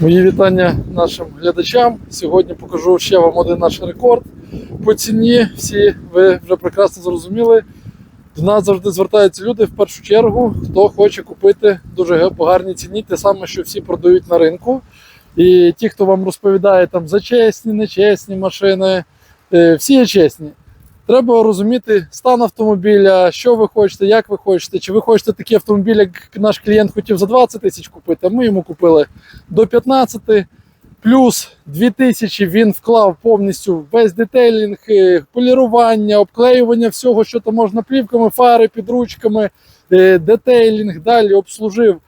Мої вітання нашим глядачам. Сьогодні покажу ще вам один наш рекорд по ціні. Всі ви вже прекрасно зрозуміли. До нас завжди звертаються люди в першу чергу, хто хоче купити дуже по ціні, те саме, що всі продають на ринку. І ті, хто вам розповідає там за чесні, нечесні машини, е, всі є чесні. Треба розуміти стан автомобіля, що ви хочете, як ви хочете. Чи ви хочете такий автомобіль, як наш клієнт хотів за 20 тисяч купити, а ми йому купили до 15, плюс 2 тисячі він вклав повністю весь детейлінг, е, полірування, обклеювання всього, що там можна плівками, фари, підручками, е, детейлінг, далі обслужив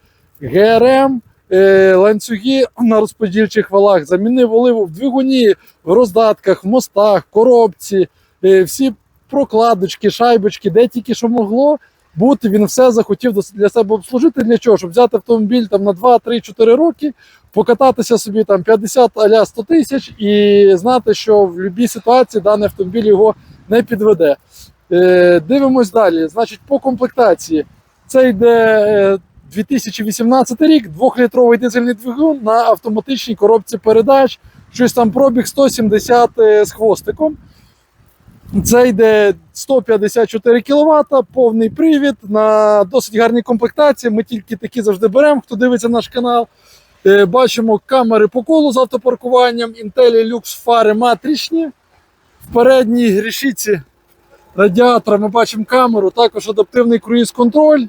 ГРМ. е, Ланцюги на розподільчих валах, замінив оливу в двигуні, в роздатках, в мостах, коробці, всі прокладочки, шайбочки, де тільки що могло бути, він все захотів для себе обслужити. Для чого? Щоб взяти автомобіль там на 2, 3, 4 роки, покататися собі там 50 аля 100 тисяч і знати, що в будь-якій ситуації даний автомобіль його не підведе. Е, дивимось далі. Значить, по комплектації. Це йде е, 2018 рік, 2-літровий дизельний двигун на автоматичній коробці передач. Щось там пробіг 170 е, з хвостиком. Це йде 154 кВт, повний привід на досить гарній комплектації. Ми тільки такі завжди беремо, хто дивиться наш канал. Е, Бачимо камери по колу з автопаркуванням, Intelli Lux фари матричні. В передній решітці радіатора ми бачимо камеру, також адаптивний круїз-контроль,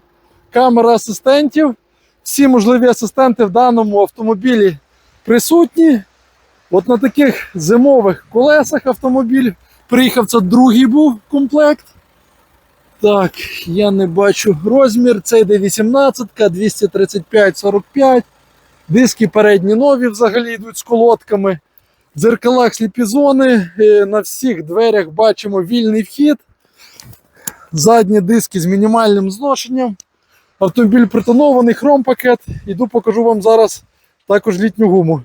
камера асистентів. Всі можливі асистенти в даному автомобілі присутні. От на таких зимових колесах автомобіль Приїхав це другий був комплект. Так, я не бачу розмір. Це йде 18, 235, 45. Диски передні нові взагалі йдуть з колодками. В дзеркалах сліпі зони. Е, На всіх дверях бачимо вільний вхід. Задні диски з мінімальним зношенням. Автомобіль притонований, хромпакет. Іду покажу вам зараз також літню гуму.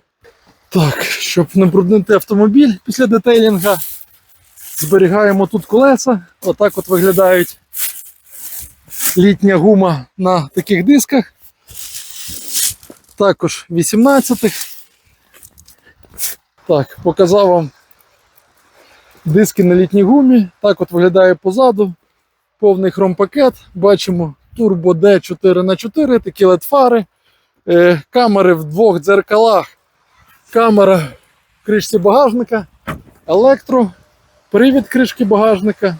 Так, щоб не бруднити автомобіль після детейлінга. Зберігаємо тут колеса. Отак от виглядають літня гума на таких дисках. Також 18 Так, показав вам диски на літній гумі. Так от виглядає позаду. Повний хромпакет. Бачимо Turbo D 4х4, такі LED-фари. Е, камери в двох дзеркалах. Камера в кришці багажника, електро. Привід кришки багажника,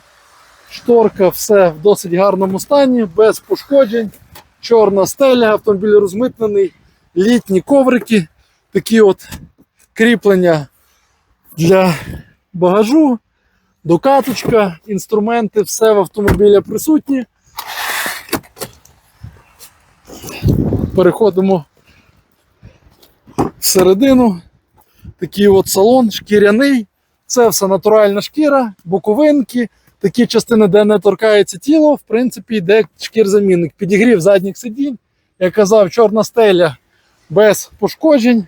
шторка, все в досить гарному стані, без пошкоджень, чорна стеля, автомобіль розмитнений, літні коврики, такі от кріплення для багажу, докаточка, інструменти, все в автомобілі присутні. Переходимо всередину. Такий от салон шкіряний. Це все натуральна шкіра, боковинки, такі частини, де не торкається тіло, в принципі, йде шкірзамінник. Підігрів задніх сидінь, як казав, чорна стеля без пошкоджень.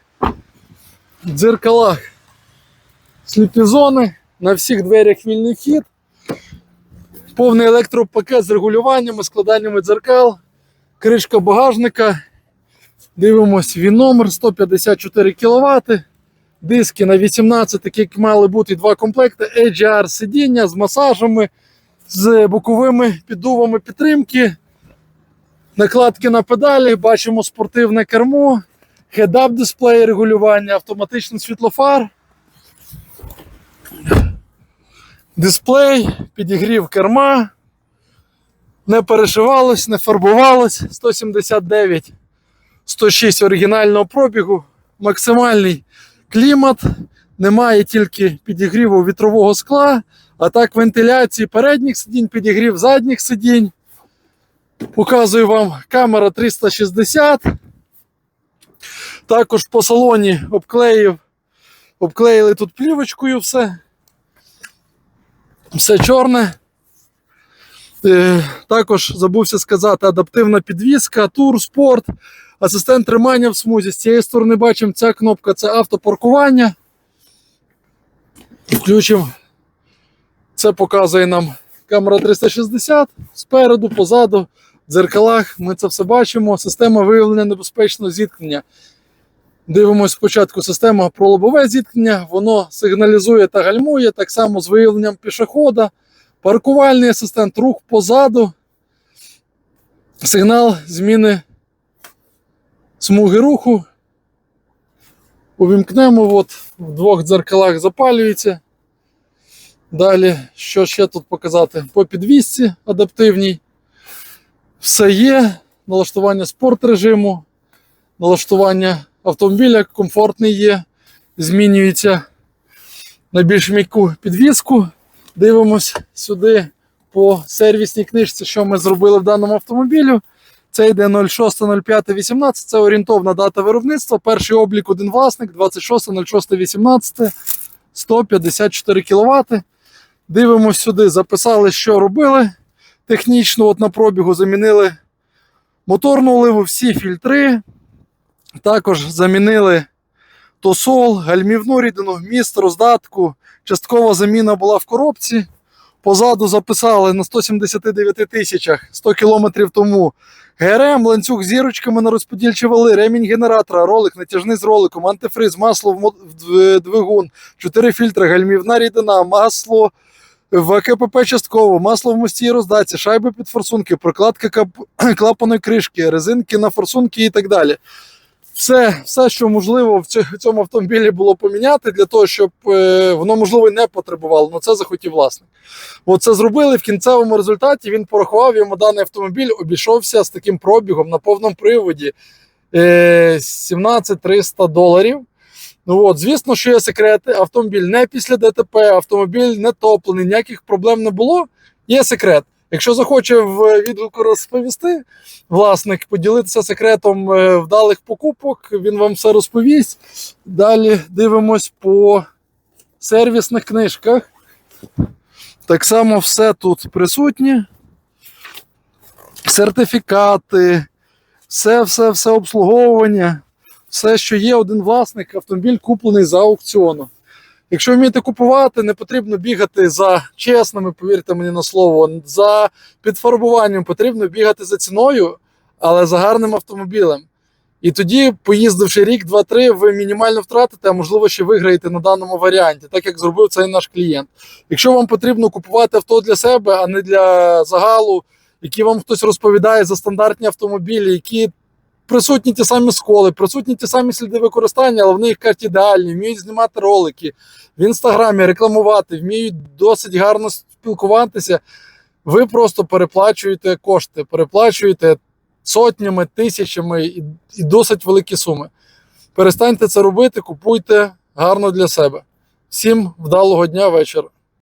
В дзеркалах сліпі зони, на всіх дверях вільний вхід. Повний електропакет з регулюваннями, складаннями дзеркал, кришка багажника. Дивимось, він номер 154 кВт. Диски на 18, такі як мали бути два комплекти, AGR сидіння з масажами, з боковими піддувами підтримки, накладки на педалі, бачимо спортивне кермо, head-up дисплей регулювання, автоматичний світлофар, дисплей, підігрів керма, не перешивалось, не фарбувалось, 179, 106 оригінального пробігу, максимальний клімат, немає тільки підігріву вітрового скла, а так вентиляції передніх сидінь, підігрів задніх сидінь. Показую вам камера 360. Також по салоні обклеїв, обклеїли тут плівочкою все. Все чорне. Е, Також забувся сказати, адаптивна підвізка, тур, спорт, асистент тримання в смузі. З цієї сторони бачимо, ця кнопка це автопаркування. Включимо. Це показує нам камера 360 спереду, позаду, в дзеркалах. Ми це все бачимо. Система виявлення небезпечного зіткнення. Дивимось спочатку система про лобове зіткнення, воно сигналізує та гальмує, так само з виявленням пішохода, паркувальний асистент, рух позаду, сигнал зміни смуги руху. Увімкнемо, от в двох дзеркалах запалюється. Далі, що ще тут показати? По підвісці адаптивній. Все є. Налаштування спорт режиму, налаштування автомобіля комфортний є. Змінюється на більш м'яку підвіску. Дивимось сюди по сервісній книжці, що ми зробили в даному автомобілю. Це йде 06.05.18, це орієнтовна дата виробництва. Перший облік один власник, 26.06.18, 154 кВт. Дивимось сюди, записали, що робили. Технічно, от на пробігу замінили моторну оливу, всі фільтри. Також замінили тосол, гальмівну рідину, вміст, роздатку. Часткова заміна була в коробці. Позаду записали на 179 тисячах 100 кілометрів тому. ГРМ, ланцюг з зірочками на розподільчі вали, ремінь генератора, ролик, натяжний з роликом, антифриз, масло в двигун, 4 фільтри, гальмівна рідина, масло в КПП частково, масло в мості і роздатці, шайби під форсунки, прокладка кап- клапаної кришки, резинки на форсунки і так далі. Все, все, що можливо в цьому автомобілі було поміняти для того, щоб е, воно можливо не потребувало. але це захотів власник. От це зробили в кінцевому результаті. Він порахував йому даний автомобіль, обійшовся з таким пробігом на повному приводі е, 17 300 доларів. Ну от, звісно, що є секрети. Автомобіль не після ДТП, автомобіль не топлений, ніяких проблем не було. Є секрет. Якщо захоче в відгуку розповісти, власник поділитися секретом е, вдалих покупок, він вам все розповість. Далі дивимось по сервісних книжках. Так само все тут присутнє. Сертифікати, все, все, все обслуговування, все, що є один власник, автомобіль куплений за аукціону. Якщо вмієте купувати, не потрібно бігати за чесними, повірте мені на слово, за підфарбуванням, потрібно бігати за ціною, але за гарним автомобілем. І тоді, поїздивши рік, два-три, ви мінімально втратите, а можливо ще виграєте на даному варіанті, так як зробив цей наш клієнт. Якщо вам потрібно купувати авто для себе, а не для загалу, які вам хтось розповідає за стандартні автомобілі, які присутні ті самі сколи, присутні ті самі сліди використання, але вони їх кажуть ідеальні, вміють знімати ролики в інстаграмі, рекламувати, вміють досить гарно спілкуватися. Ви просто переплачуєте кошти, переплачуєте сотнями, тисячами і, і досить великі суми. Перестаньте це робити, купуйте гарно для себе. Всім вдалого дня, вечора.